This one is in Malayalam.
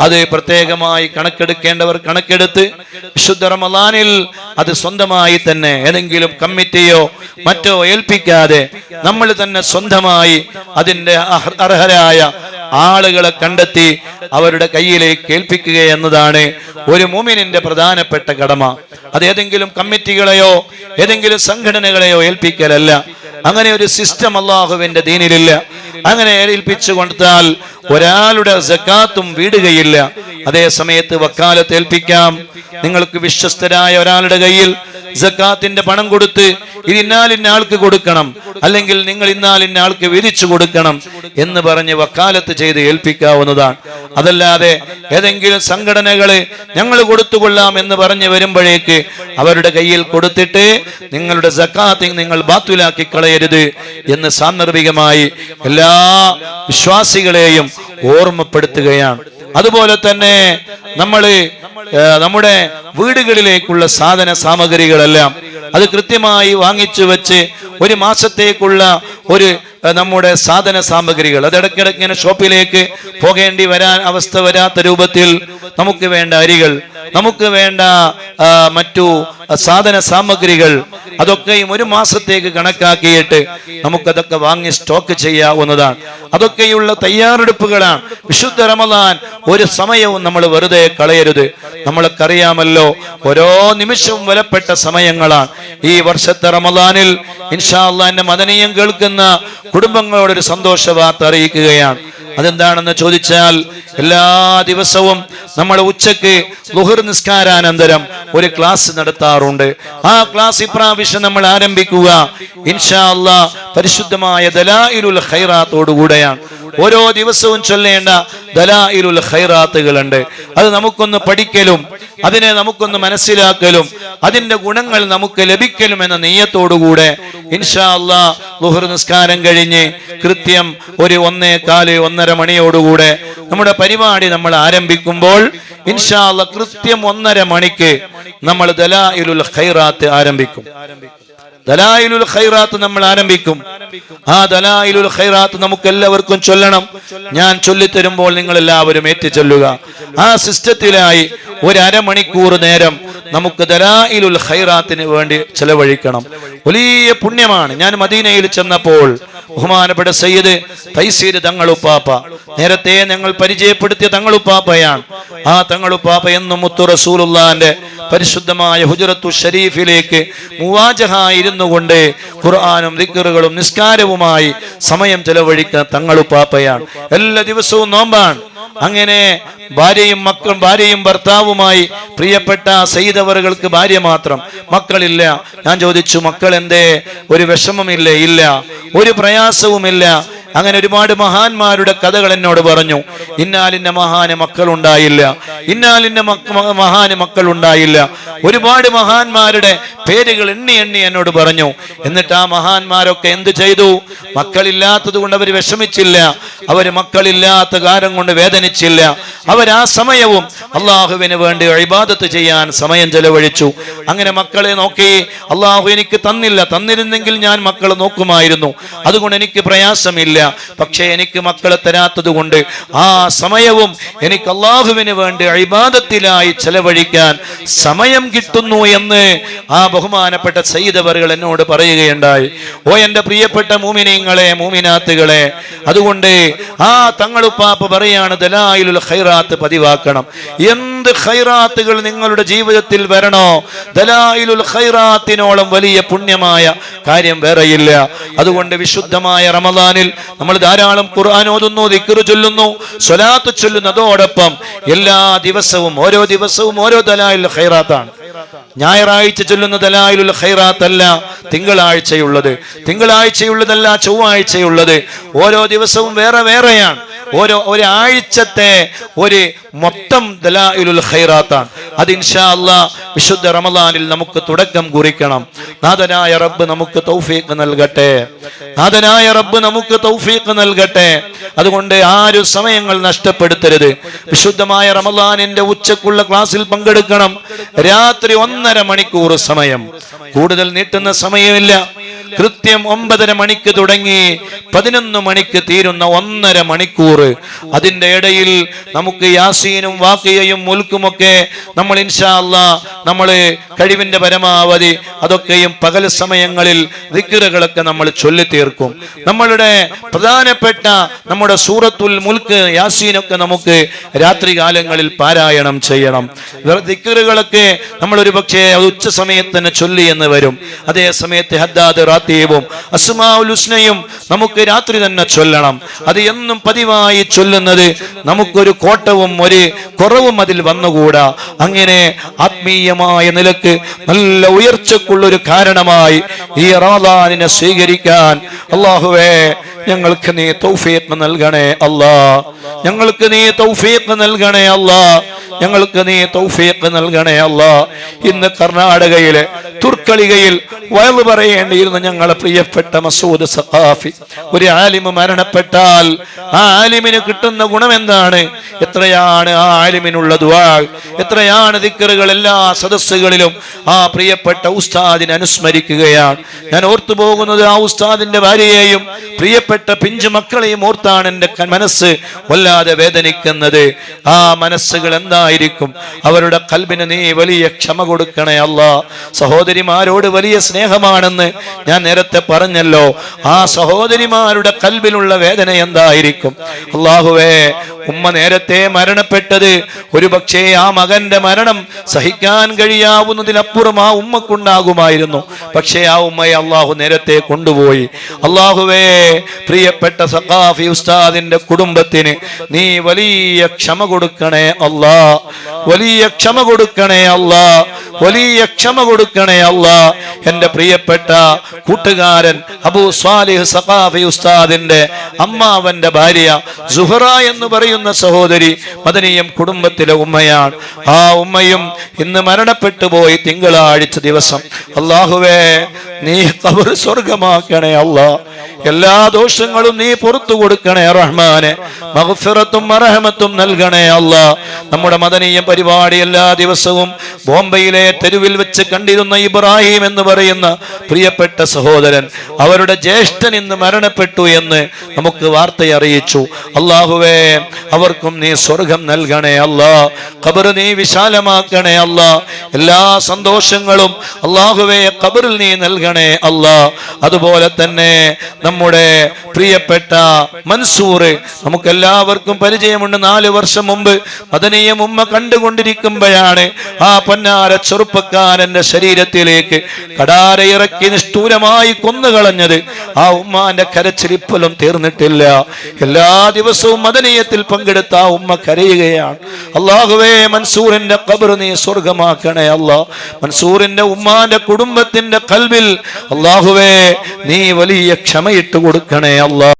അത് പ്രത്യേകമായി കണക്കെടുക്കേണ്ടവർ കണക്കെടുത്ത് വിശുദ്ധ റമദാനിൽ അത് സ്വന്തമായി തന്നെ ഏതെങ്കിലും കമ്മിറ്റിയോ മറ്റോ ഏൽപ്പിക്കാതെ നമ്മൾ തന്നെ സ്വന്തമായി അതിന്റെ അർഹരായ ആളുകളെ കണ്ടെത്തി അവരുടെ കയ്യിലേക്ക് ഏൽപ്പിക്കുക എന്നതാണ് ഒരു മുമിനിന്റെ പ്രധാനപ്പെട്ട കടമ. അത് ഏതെങ്കിലും കമ്മിറ്റികളെയോ ഏതെങ്കിലും സംഘടനകളെയോ ഏൽപ്പിക്കലല്ല. അങ്ങനെ ഒരു സിസ്റ്റം അള്ളാഹുവിന്റെ ദീനിലില്ല. അങ്ങനെ ഏൽപ്പിച്ചു കൊടുത്താൽ ഒരാളുടെ സക്കാത്തും വീടുകയില്ല. അതേ സമയത്ത് വക്കാലത്ത് ഏൽപ്പിക്കാം. നിങ്ങൾക്ക് വിശ്വസ്തരായ ഒരാളുടെ കയ്യിൽ സക്കാത്തിന്റെ പണം കൊടുത്ത് ഇത് ഇന്നാലിന്ന ആൾക്ക് കൊടുക്കണം. അല്ലെങ്കിൽ നിങ്ങൾ ഇന്നാലിന്ന ആൾക്ക് വിരിച്ചു കൊടുക്കണം എന്ന് പറഞ്ഞ് വക്കാലത്ത് ചെയ്ത് ഏൽപ്പിക്കാവുന്നതാണ്. അതല്ലാതെ ഏതെങ്കിലും സംഘടനകൾ ഞങ്ങൾ കൊടുത്തുകൊള്ളാം എന്ന് പറഞ്ഞ് വരുമ്പോഴേക്ക് അവരുടെ കയ്യിൽ കൊടുത്തിട്ട് നിങ്ങളുടെ സക്കാത്ത് നിങ്ങൾ ബാത്തുലാക്കി കളയരുത് എന്ന് സാന്ദർഭികമായി എല്ലാ വിശ്വാസികളെയും ഓർമ്മപ്പെടുത്തുകയാണ്. അതുപോലെ തന്നെ നമ്മൾ ഏ, നമ്മുടെ വീടുകളിലേക്കുള്ള സാധന സാമഗ്രികളെല്ലാം അത് കൃത്യമായി വാങ്ങിച്ചു വെച്ച് ഒരു മാസത്തേക്കുള്ള ഒരു നമ്മുടെ സാധന സാമഗ്രികൾ. അത് ഇടയ്ക്കിടയ്ക്ക് ഇങ്ങനെ ഷോപ്പിലേക്ക് പോകേണ്ടി വരാൻ അവസ്ഥ വരാത്ത രൂപത്തിൽ നമുക്ക് വേണ്ട അരികൾ നമുക്ക് വേണ്ട മറ്റു സാധന സാമഗ്രികൾ അതൊക്കെയും ഒരു മാസത്തേക്ക് കണക്കാക്കിയിട്ട് നമുക്കതൊക്കെ വാങ്ങി സ്റ്റോക്ക് ചെയ്യാവുന്നതാണ്. അതൊക്കെയുള്ള തയ്യാറെടുപ്പുകളാണ്. വിശുദ്ധ റമദാൻ ഒരു സമയവും നമ്മൾ വെറുതെ കളയരുത്. നമ്മൾക്കറിയാമല്ലോ ഓരോ നിമിഷവും വിലപ്പെട്ട സമയങ്ങളാണ്. ഈ വർഷത്തെ റമദാനിൽ ഇൻഷാ അള്ളാന്റെ മദനീയം കേൾക്കുന്ന കുടുംബങ്ങളോടൊരു സന്തോഷ വാർത്ത അറിയിക്കുകയാണ്. അതെന്താണെന്ന് ചോദിച്ചാൽ എല്ലാ ദിവസവും നമ്മൾ ഉച്ചയ്ക്ക് ലുഹർ നിസ്കാരാനന്തരം ഒരു ക്ലാസ് നടത്താറുണ്ട്. ആ ക്ലാസ് ഇപ്രാവശ്യം നമ്മൾ ആരംഭിക്കുക. ഇൻഷാ അള്ളാ പരിശുദ്ധമായ ദലായിലുൽ ഹൈറാത്തോടുകൂടെയാണ് ഓരോ ദിവസവും ചൊല്ലേണ്ട ദലായിലുൽ ഹൈറാത്തുകളുണ്ട് അത് നമുക്കൊന്ന് പഠിക്കലും അതിനെ നമുക്കൊന്ന് മനസ്സിലാക്കലും അതിന്റെ ഗുണങ്ങൾ നമുക്ക് ലഭിക്കലും എന്ന നെയ്യത്തോടുകൂടെ ഇൻഷാ അല്ലാ ലുഹർ നിസ്കാരം കഴിഞ്ഞ് കൃത്യം ഒരു ഒന്നേ കാൽ ഒന്നര മണിയോടുകൂടെ നമ്മുടെ പരിപാടി നമ്മൾ ആരംഭിക്കുമ്പോൾ ഇൻഷാ അല്ല കൃത്യം ഒന്നര മണിക്ക് നമ്മൾ ദലായിലുൽ ഖൈറാത്ത് ആരംഭിക്കും. ദലായിലുൽ ഖൈറാത്ത് നമ്മൾ ആരംഭിക്കും. ആ ദലായിലുൽ ഖൈറാത്ത് നമുക്ക് എല്ലാവർക്കും ചൊല്ലണം. ഞാൻ ചൊല്ലിത്തരുമ്പോൾ നിങ്ങൾ എല്ലാവരും ഏറ്റു ചൊല്ലുക ആ സിസ്റ്റത്തിലായി ഒരു അരമണിക്കൂർ നേരം നമുക്ക് ദലായിലുൽ ഖൈറാത്തിന് വേണ്ടി ചെലവഴിക്കണം. വലിയ പുണ്യമാണ്. ഞാൻ മദീനയിൽ ചെന്നപ്പോൾ ബഹുമാനപ്പെട്ട സയ്യിദ് തൈസീര് തങ്ങളുപ്പാപ്പ നേരത്തെ ഞങ്ങൾ പരിചയപ്പെടുത്തിയ തങ്ങളുപ്പാപ്പയാണ്. ആ തങ്ങളുപ്പാപ്പ എന്നും മുത്തു റസൂലുള്ളാന്റെ പരിശുദ്ധമായ ഹുജറത്തു ഷരീഫിലേക്ക് മൂവാജഹായിരുന്നു കൊണ്ട് ഖുർആാനും ദിക്കറുകളും നിസ്കാരവുമായി സമയം ചെലവഴിക്കുന്ന തങ്ങളുപ്പാപ്പയാണ്. എല്ലാ ദിവസവും നോമ്പാണ്. അങ്ങനെ ഭാര്യയും മക്കളും ഭാര്യയും ഭർത്താവുമായി പ്രിയപ്പെട്ട സയ്യിദവറുകൾക്ക് ഭാര്യ മാത്രം. മക്കളില്ല. ഞാൻ ചോദിച്ചു മക്കൾ എന്തേ ഒരു വിഷമമില്ല ഇല്ല. ഒരു പ്രയാസവുമില്ല. അങ്ങനെ ഒരുപാട് മഹാന്മാരുടെ കഥകൾ എന്നോട് പറഞ്ഞു. ഇന്നാലിന്റെ മഹാന് മക്കൾ ഉണ്ടായില്ല ഇന്നാലിന്റെ മഹാന് മക്കൾ ഉണ്ടായില്ല ഒരുപാട് മഹാന്മാരുടെ പേരുകൾ എണ്ണി എണ്ണി എന്നോട് പറഞ്ഞു. എന്നിട്ട് ആ മഹാന്മാരൊക്കെ എന്ത് ചെയ്തു? മക്കളില്ലാത്തത് കൊണ്ട് അവർ വിഷമിച്ചില്ല. അവർ മക്കളില്ലാത്ത കാലം കൊണ്ട് വേദനിച്ചില്ല. അവർ ആ സമയവും അള്ളാഹുവിന് വേണ്ടി ഇബാദത്ത് ചെയ്യാൻ സമയം ചെലവഴിച്ചു. അങ്ങനെ മക്കളെ നോക്കി അള്ളാഹു എനിക്ക് തന്നില്ല. തന്നിരുന്നെങ്കിൽ ഞാൻ മക്കളെ നോക്കുമായിരുന്നു. അതുകൊണ്ട് എനിക്ക് പ്രയാസമില്ല. പക്ഷേ എനിക്ക് മക്കളെ തരാത്തത് കൊണ്ട് ആ സമയവും എനിക്ക് അള്ളാഹുവിന് വേണ്ടി അഴിബാദത്തിലായി ചെലവഴിക്കാൻ സമയം കിട്ടുന്നു എന്ന് ആ ബഹുമാനപ്പെട്ട സയ്യിദവറുകൾ എന്നോട് പറയുകയുണ്ടായി. ഓ എന്റെ പ്രിയപ്പെട്ട മൂമിനീങ്ങളെ മൂമിനാത്തുകളെ അതുകൊണ്ട് ആ തങ്ങളുപ്പാപ്പ് പറയാണ് ദലായിലുൽ ഹൈറാത്ത് പതിവാക്കണം. എന്ത് ഖൈറാത്തുകൾ നിങ്ങളുടെ ജീവിതത്തിൽ വരണോ? ദലായിലുൽ ഖൈറാത്തിനോളം വലിയ പുണ്യമായ കാര്യം വേറെയില്ല. അതുകൊണ്ട് വിശുദ്ധമായ റമദാനിൽ നമ്മൾ ധാരാളം ഖുർആൻ ഓതുന്നു ദിക്റ് ചൊല്ലുന്നു സ്വലാത്ത് ചൊല്ലുന്നതോടൊപ്പം എല്ലാ ദിവസവും ഓരോ ദിവസവും ഓരോ ദലായിൽ ഖൈറാത്താണ്. ഞായറാഴ്ച ചൊല്ലുന്ന ദലായിലുള്ള ഖൈറാത്തല്ല തിങ്കളാഴ്ചയുള്ളത്. തിങ്കളാഴ്ചയുള്ളതല്ല ചൊവ്വാഴ്ചയുള്ളത്. ഓരോ ദിവസവും വേറെ വേറെയാണ്. ഓരോ ഒരാഴ്ചത്തെ ഒരു മൊത്തം ദലായിലുൽ ഖൈറാത്താണ്. അത് ഇൻഷാ അല്ലാ വിശുദ്ധ റമദാനിൽ നമുക്ക് തുടക്കം കുറിക്കണം. നാഥനായ റബ്ബ് നമുക്ക് തൗഫീഖ് നൽകട്ടെ. നാഥനായ റബ്ബ് നമുക്ക് തൗഫീഖ് നൽകട്ടെ. അതുകൊണ്ട് ആരും സമയങ്ങൾ നഷ്ടപ്പെടുത്തരുത്. വിശുദ്ധമായ റമദാനിന്റെ ഉച്ചക്കുള്ള ക്ലാസ്സിൽ പങ്കെടുക്കണം. രാത്രി ഒന്നര മണിക്കൂർ സമയം. കൂടുതൽ നീട്ടുന്ന സമയമില്ല. കൃത്യം ഒമ്പതര മണിക്ക് തുടങ്ങി പതിനൊന്ന് മണിക്ക് തീരുന്ന ഒന്നര മണിക്കൂർ. അതിന്റെ ഇടയിൽ നമുക്ക് യാസീനും വാക്കിയയും മുൽക്കുമൊക്കെ നമ്മൾ ഇൻഷാല്ല നമ്മൾ കഴിവിന്റെ പരമാവധി അതൊക്കെയും പകൽ സമയങ്ങളിൽ ദിക്കറുകളൊക്കെ നമ്മൾ ചൊല്ലി തീർക്കും നമ്മളുടെ പ്രധാനപ്പെട്ട നമ്മുടെ സൂറത്തുൽ മുൽക്ക് യാസീനൊക്കെ നമുക്ക് രാത്രി കാലങ്ങളിൽ പാരായണം ചെയ്യണം. ദിക്കറുകളൊക്കെ നമ്മൾ ഒരു പക്ഷേ ഉച്ച സമയത്ത് തന്നെ ചൊല്ലി എന്ന് വരും. അതേ സമയത്ത് ഹദ്ദാദ് റാത്തീബും അസ്മാഉൽ ഹുസ്നയും നമുക്ക് രാത്രി തന്നെ ചൊല്ലണം. അത് എന്നും പതിവായി ചൊല്ലുന്നത് നമുക്കൊരു കോട്ടവും ഒരു കുറവും അതിൽ വന്നുകൂടാ. അങ്ങനെ ആത്മീയമായ നിലയ്ക്ക് നല്ല ഉയർച്ചക്കുള്ളൊരു കാരണമായി ഈ റമദാനിനെ സ്വീകരിക്കാൻ അള്ളാഹുവേ ഞങ്ങൾക്ക് നീ തൗഫീഖ് നൽകണേ അല്ലാ. ഞങ്ങൾക്ക് നീ തൗഫീഖ് നൽകണേ അല്ലാ. ഞങ്ങൾക്ക് നീ തൗഫീഖ് നൽകണേ അല്ലാ. ഇന്ന് കർണാടകയിലെ തുർക്കളികയിൽ വയലു പറയേണ്ടിയിരുന്ന ഞങ്ങളെ പ്രിയപ്പെട്ട മസൂദ് സഖാഫി ഒരു ആലിമ് മരണപ്പെട്ടാൽ ആ ആലിമിന് കിട്ടുന്ന ഗുണം എന്താണ്? എത്രയാണ് ആ ആലിമിനുള്ള ദുആ? എത്രയാണ് ദിക്കറുകൾ എല്ലാ സദസ്സുകളിലും ആ പ്രിയപ്പെട്ട ഉസ്താദിനെ അനുസ്മരിക്കുകയാണ്? ഞാൻ ഓർത്തു പോകുന്നത് ആ ഉസ്താദിന്റെ ഭാര്യയെയും പ്രിയപ്പെട്ട പിഞ്ചു മക്കളെയും ഓർത്താണ് എന്റെ മനസ്സ് വല്ലാതെ വേദനിക്കുന്നത്. ആ മനസ്സുകൾ എന്തായിരിക്കും? അവരുടെ കൽബിന് നീ വലിയ ക്ഷമ കൊടുക്കണേ അല്ല. സഹോദരിമാരോട് വലിയ സ്നേഹമാണെന്ന് ഞാൻ നേരത്തെ പറഞ്ഞല്ലോ. ആ സഹോദരിമാരുടെ കൽബിലുള്ള വേദന എന്തായിരിക്കും? അള്ളാഹുവേ ഉമ്മ നേരത്തെ മരണപ്പെട്ടത്. ഒരു പക്ഷേ ആ മകന്റെ മരണം സഹിക്കാൻ കഴിയാവുന്നതിനപ്പുറം ആ ഉമ്മക്കുണ്ടാകുമായിരുന്നു. പക്ഷേ ആ ഉമ്മയെ അള്ളാഹു നേരത്തെ കൊണ്ടുപോയി. അള്ളാഹുവേ പ്രിയപ്പെട്ട സഖാഫി ഉസ്താദിന്റെ കുടുംബത്തിന് നീ വലിയ ക്ഷമ കൊടുക്കണേ അല്ലാ. വലിയ ക്ഷമ കൊടുക്കണേ അല്ലാ. വലിയ ക്ഷമ കൊടുക്കണേ അല്ല. എന്റെ പ്രിയപ്പെട്ട കൂട്ടുകാരൻ അബൂ സ്വാലിഹ് സഖാഫി ഉസ്താദിന്റെ അമ്മാവന്റെ ഭാര്യ സുഹറ എന്ന് പറയുന്ന സഹോദരി മദനീയം കുടുംബത്തിലെ ഉമ്മയാണ്. ആ ഉമ്മയും ഇന്ന് മരണപ്പെട്ടു പോയി തിങ്കളാഴ്ച ദിവസം. അള്ളാഹുവേ നീ കബർ സ്വർഗമാക്കണേ അല്ല. എല്ലാ ദോഷങ്ങളും നീ പുറത്തു കൊടുക്കണേ റഹ്മാനെ. മഹഫിറത്തും മറഹമത്തും നൽകണേ അല്ല. നമ്മുടെ മദനീയ പരിപാടി എല്ലാ ദിവസവും ബോംബെയിലെ തെരുവിൽ വെച്ച് കണ്ടിരുന്ന ഇബ്രാഹിം എന്ന് പറയുന്ന പ്രിയപ്പെട്ട സഹോദരൻ അവരുടെ ജ്യേഷ്ഠൻ ഇന്ന് മരണപ്പെട്ടു എന്ന് നമുക്ക് വാർത്ത അറിയിച്ചു. അള്ളാഹുവേ അവർക്കും നീ സ്വർഗം നൽകണേ അല്ല ഖബർ നീ വിശാലമാക്കണേ അല്ല എല്ലാ സന്തോഷങ്ങളും അള്ളാഹുവേ കബറിൽ നീ നൽകണേ അല്ല. അതുപോലെ തന്നെ നമ്മുടെ പ്രിയപ്പെട്ട മൻസൂർ നമുക്ക് എല്ലാവർക്കും പരിചയമുണ്ട്. നാല് വർഷം മുമ്പ് മദനീയം ഉമ്മ കണ്ടുകൊണ്ടിരിക്കുമ്പോഴാണ് ആ പൊന്നാര ചെറുപ്പക്കാരന്റെ ശരീരത്തിലേക്ക് കടാരയിറക്കി നിഷ്ഠൂരമായി കൊന്നുകളഞ്ഞത് ആ ഉമ്മാന്റെ കരച്ചിരിപ്പലും തീർന്നിട്ടില്ല. എല്ലാ ദിവസവും മദനീയത്തിൽ പങ്കെടുത്ത ആ ഉമ്മ കരയുകയാണ്. അള്ളാഹുവേ മൻസൂറിന്റെ ഖബർ നീ സ്വർഗമാക്കണേ അല്ലാ. മൻസൂറിന്റെ ഉമ്മാന്റെ കുടുംബത്തിന്റെ കൽവിൽ അള്ളാഹുവേ നീ വലിയ ക്ഷമയിട്ട് കൊടുക്കണേ അല്ലാ.